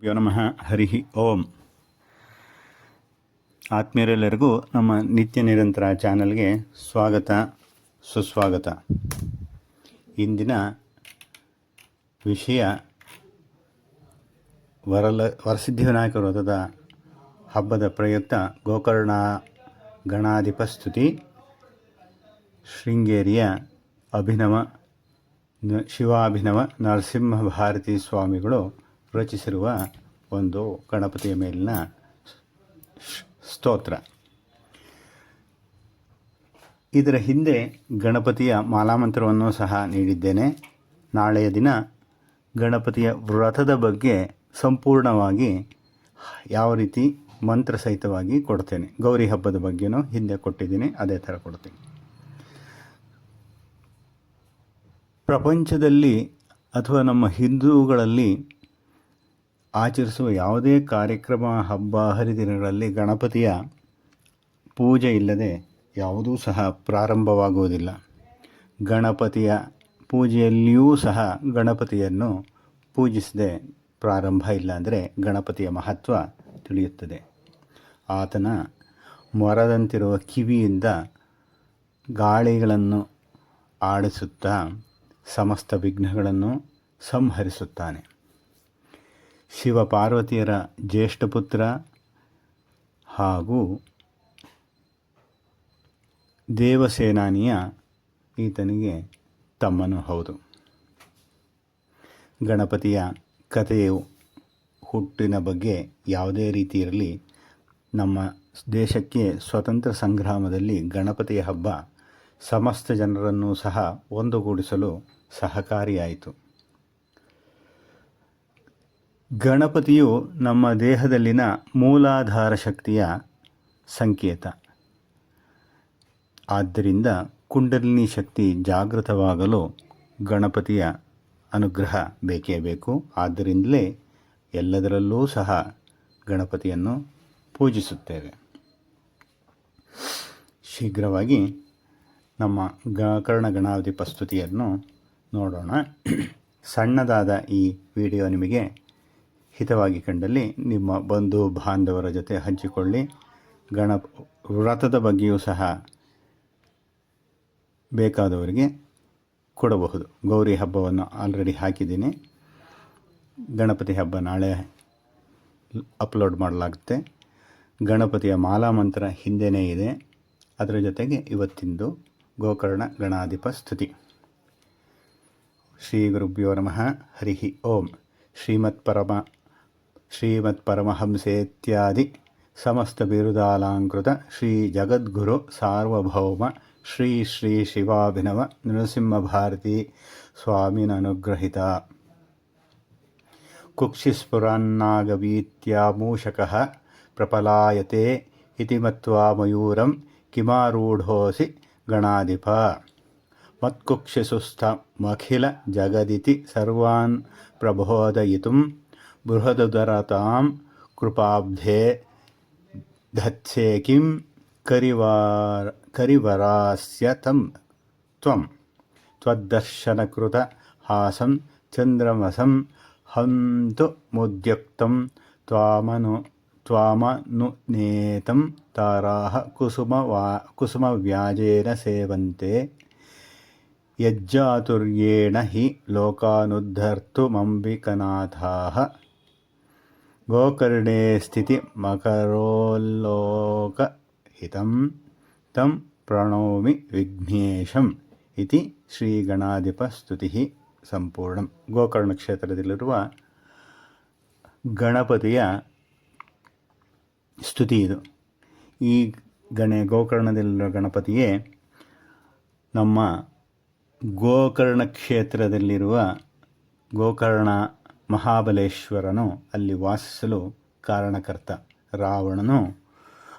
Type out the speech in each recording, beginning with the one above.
ಭ್ಯೋ ನಮಃ, ಹರಿ, ಓಂ. ಆತ್ಮೀಯರೆಲ್ಲರಿಗೂ ನಮ್ಮ ನಿತ್ಯ ನಿರಂತರ ಚಾನಲ್ಗೆ ಸ್ವಾಗತ, ಸುಸ್ವಾಗತ. ಇಂದಿನ ವಿಷಯ ವರಲ ವರಸಿದ್ಧಿವಿನಾಯಕ ವ್ರತದ ಹಬ್ಬದ ಪ್ರಯುಕ್ತ ಗೋಕರ್ಣ ಗಣಾಧಿಪಸ್ತುತಿ ಶೃಂಗೇರಿಯ ಅಭಿನವ ಶಿವಾಭಿನವ ನರಸಿಂಹ ಭಾರತಿ ಸ್ವಾಮಿಗಳು ರಚಿಸಿರುವ ಒಂದು ಗಣಪತಿಯ ಮೇಲಿನ ಸ್ತೋತ್ರ. ಇದರ ಹಿಂದೆ ಗಣಪತಿಯ ಮಾಲಾಮಂತ್ರವನ್ನು ಸಹ ನೀಡಿದ್ದೇನೆ. ನಾಳೆಯ ದಿನ ಗಣಪತಿಯ ವ್ರತದ ಬಗ್ಗೆ ಸಂಪೂರ್ಣವಾಗಿ ಯಾವ ರೀತಿ ಮಂತ್ರ ಸಹಿತವಾಗಿ ಕೊಡ್ತೇನೆ. ಗೌರಿ ಹಬ್ಬದ ಬಗ್ಗೆನೂ ಹಿಂದೆ ಕೊಟ್ಟಿದ್ದೀನಿ, ಅದೇ ಥರ ಕೊಡ್ತೀನಿ. ಪ್ರಪಂಚದಲ್ಲಿ ಅಥವಾ ನಮ್ಮ ಹಿಂದೂಗಳಲ್ಲಿ ಆಚರಿಸುವ ಯಾವುದೇ ಕಾರ್ಯಕ್ರಮ, ಹಬ್ಬ, ಹರಿದಿನಗಳಲ್ಲಿ ಗಣಪತಿಯ ಪೂಜೆ ಇಲ್ಲದೆ ಯಾವುದೂ ಸಹ ಪ್ರಾರಂಭವಾಗುವುದಿಲ್ಲ. ಗಣಪತಿಯ ಪೂಜೆಯಲ್ಲಿಯೂ ಸಹ ಗಣಪತಿಯನ್ನು ಪೂಜಿಸದೆ ಪ್ರಾರಂಭ ಇಲ್ಲ ಅಂದರೆ ಗಣಪತಿಯ ಮಹತ್ವ ತಿಳಿಯುತ್ತದೆ. ಆತನ ಮೊರದಂತಿರುವ ಕಿವಿಯಿಂದ ಗಾಳಿಗಳನ್ನು ಆಡಿಸುತ್ತಾ ಸಮಸ್ತ ವಿಘ್ನಗಳನ್ನು ಸಂಹರಿಸುತ್ತಾನೆ. ಶಿವ ಪಾರ್ವತಿಯರ ಜ್ಯೇಷ್ಠ ಪುತ್ರ ಹಾಗೂ ದೇವಸೇನಾನಿಯ ಈತನಿಗೆ ತಮ್ಮನು ಹೌದು. ಗಣಪತಿಯ ಕಥೆಯು ಹುಟ್ಟಿನ ಬಗ್ಗೆ ಯಾವುದೇ ರೀತಿ ಇರಲಿ, ನಮ್ಮ ದೇಶಕ್ಕೆ ಸ್ವತಂತ್ರ ಸಂಗ್ರಾಮದಲ್ಲಿ ಗಣಪತಿಯ ಹಬ್ಬ ಸಮಸ್ತ ಜನರನ್ನು ಸಹ ಒಂದುಗೂಡಿಸಲು ಸಹಕಾರಿಯಾಯಿತು. ಗಣಪತಿಯು ನಮ್ಮ ದೇಹದಲ್ಲಿನ ಮೂಲಾಧಾರ ಶಕ್ತಿಯ ಸಂಕೇತ. ಆದ್ದರಿಂದ ಕುಂಡಲಿನಿ ಶಕ್ತಿ ಜಾಗೃತವಾಗಲು ಗಣಪತಿಯ ಅನುಗ್ರಹ ಬೇಕೇ ಬೇಕು. ಆದ್ದರಿಂದಲೇ ಎಲ್ಲದರಲ್ಲೂ ಸಹ ಗಣಪತಿಯನ್ನು ಪೂಜಿಸುತ್ತೇವೆ. ಶೀಘ್ರವಾಗಿ ನಮ್ಮ ಗೋಕರ್ಣ ಗಣಾವತಿ ಪ್ರಸ್ತುತಿಯನ್ನು ನೋಡೋಣ. ಸಣ್ಣದಾದ ಈ ವಿಡಿಯೋ ನಿಮಗೆ ಹಿತವಾಗಿ ಕಂಡಲ್ಲಿ ನಿಮ್ಮ ಬಂಧು ಬಾಂಧವರ ಜೊತೆ ಹಂಚಿಕೊಳ್ಳಿ. ಗಣ ವ್ರತದ ಬಗ್ಗೆಯೂ ಸಹ ಬೇಕಾದವರಿಗೆ ಕೊಡಬಹುದು. ಗೌರಿ ಹಬ್ಬವನ್ನು ಆಲ್ರೆಡಿ ಹಾಕಿದ್ದೀನಿ. ಗಣಪತಿ ಹಬ್ಬ ನಾಳೆ ಅಪ್ಲೋಡ್ ಮಾಡಲಾಗುತ್ತೆ. ಗಣಪತಿಯ ಮಾಲಾ ಮಂತ್ರ ಹಿಂದೆಯೇ ಇದೆ. ಅದರ ಜೊತೆಗೆ ಇವತ್ತಿಂದು ಗೋಕರ್ಣ ಗಣಾಧಿಪ ಸ್ತುತಿ. ಶ್ರೀ ಗುರುಭ್ಯೋ ನಮಃ. ಹರಿ ಓಂ. ಶ್ರೀಮತ್ ಪರಮ ಶ್ರೀಮತ್ ಪರಮಹಂಸೇತ್ಯಾದಿ ಸಮಸ್ತ ಬಿರುದಾಲಂಕೃತ ಶ್ರೀ ಜಗದ್ಗುರು ಸಾರ್ವಭೌಮ ಶ್ರೀ ಶ್ರೀ ಶಿವಾಭಿನವ ನೃಸಿಂಹಭಾರತಿ ಸ್ವಾಮಿನ ಅನುಗ್ರಹಿತ ಕುಕ್ಷಿಸ್ಫುರನ್ನಾಗವೀತ್ಯಾಮೂಷಕಃ ಪ್ರಪಲಾಯತೆ ಇತಿ ಮತ್ವಾ ಮಯೂರಂ ಕಿಮಾರೂಢೋಸಿ ಗಣಾಧಿಪ ಮತ್ಕುಕ್ಷಿಸುಸ್ಥಮಖಿಲ ಜಗದಿತಿ ಸರ್ವಾನ್ ಪ್ರಬೋದಯಿತುಂ बृहदुदरतां कृपाब्धे धत्से किं करिवार करिवरास्य तं त्वं। त्वद्दर्शनकृतहासं चन्द्रमसं हन्तु मुद्युक्तं त्वामनु त्वामनुनेतं ताराः कुसुमवा कुसुमव्याजेन सेवन्ते। यज्जातुर्येण हि लोकानुद्धर्तुमम्बिकनाथाः ಗೋಕರ್ಣೇ ಸ್ಥಿತಿ ಮಕರೋಲ್ಲೋಕಹಿತಂ ತಂ ಪ್ರಣೋಮಿ ವಿಘ್ನೇಶಂ ಇತಿ ಶ್ರೀ ಗಣಾಧಿಪ ಸ್ತುತಿ ಸಂಪೂರ್ಣ. ಗೋಕರ್ಣ ಕ್ಷೇತ್ರದಲ್ಲಿರುವ ಗಣಪತಿಯ ಸ್ತುತಿ ಇದು. ಈ ಗಣೆ, ಗೋಕರ್ಣದಲ್ಲಿರುವ ಗಣಪತಿಯೇ ನಮ್ಮ ಗೋಕರ್ಣ ಕ್ಷೇತ್ರದಲ್ಲಿರುವ ಗೋಕರ್ಣ ಮಹಾಬಲೇಶ್ವರನು ಅಲ್ಲಿ ವಾಸಿಸಲು ಕಾರಣಕರ್ತ. ರಾವಣನು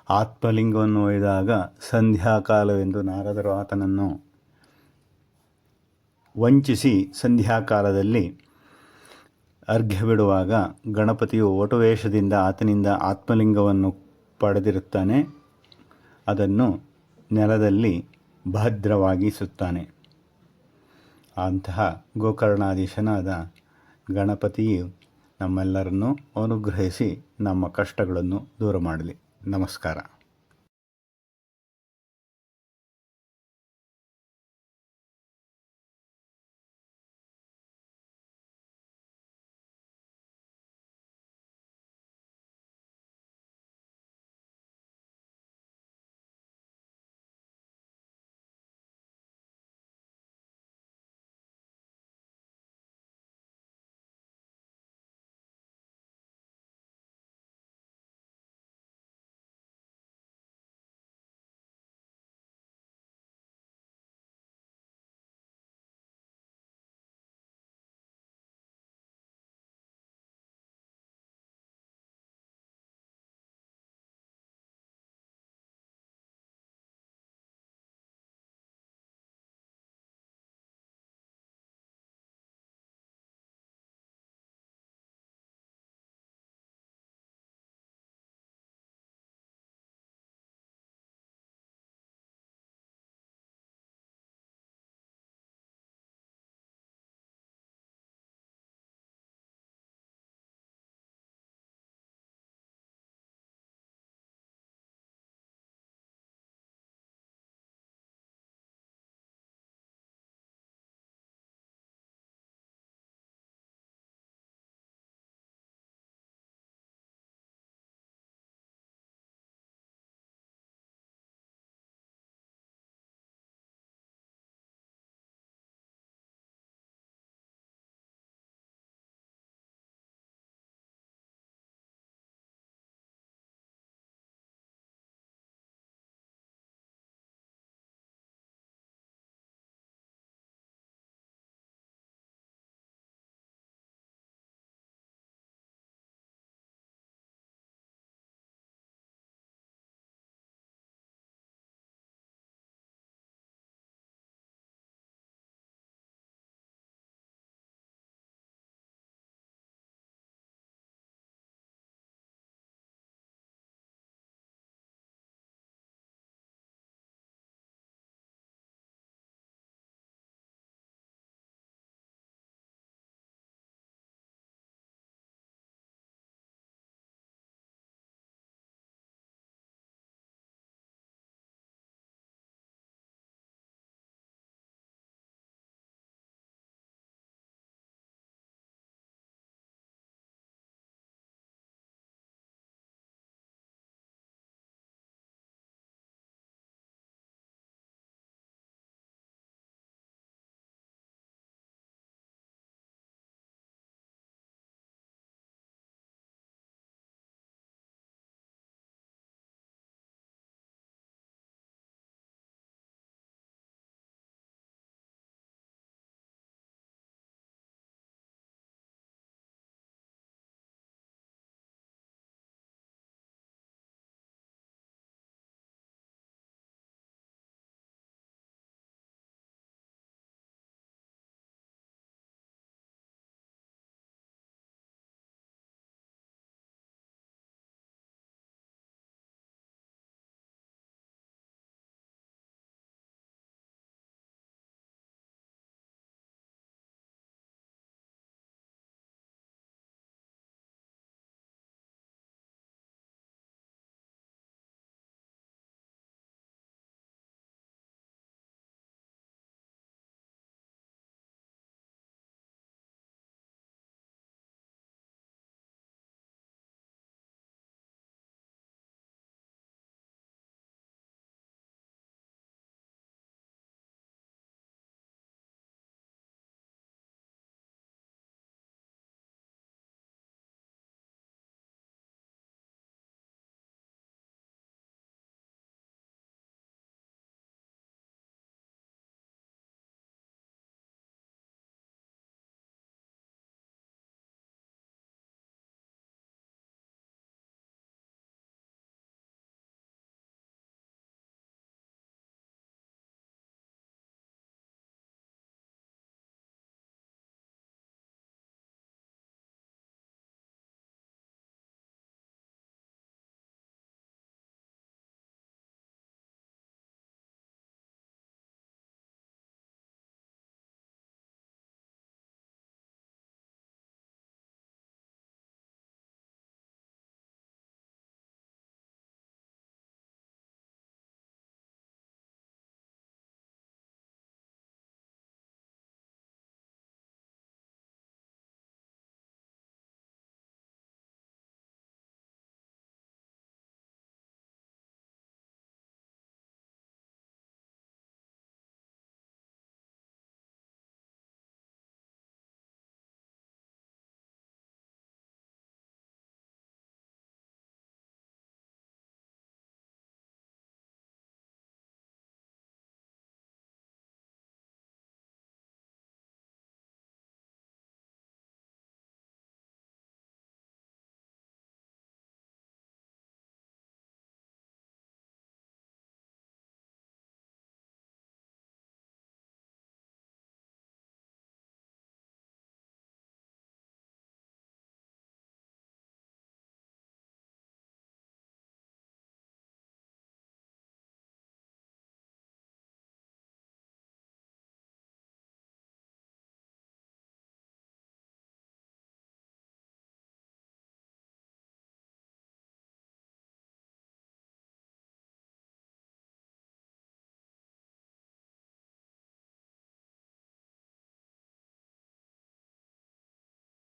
ಆತ್ಮಲಿಂಗವನ್ನು ಒಯ್ದಾಗ ಸಂಧ್ಯಾಕಾಲವೆಂದು ನಾರದರು ಆತನನ್ನು ವಂಚಿಸಿ ಸಂಧ್ಯಾಕಾಲದಲ್ಲಿ ಅರ್ಘ್ಯ ಬಿಡುವಾಗ ಗಣಪತಿಯು ಓಟುವೇಷದಿಂದ ಆತನಿಂದ ಆತ್ಮಲಿಂಗವನ್ನು ಪಡೆದಿರುತ್ತಾನೆ. ಅದನ್ನು ನೆಲದಲ್ಲಿ ಭದ್ರವಾಗಿಸುತ್ತಾನೆ. ಅಂತಹ ಗೋಕರ್ಣಾಧೀಶನಾದ ಗಣಪತಿಯು ನಮ್ಮೆಲ್ಲರನ್ನು ಅನುಗ್ರಹಿಸಿ ನಮ್ಮ ಕಷ್ಟಗಳನ್ನು ದೂರ ಮಾಡಲಿ. ನಮಸ್ಕಾರ.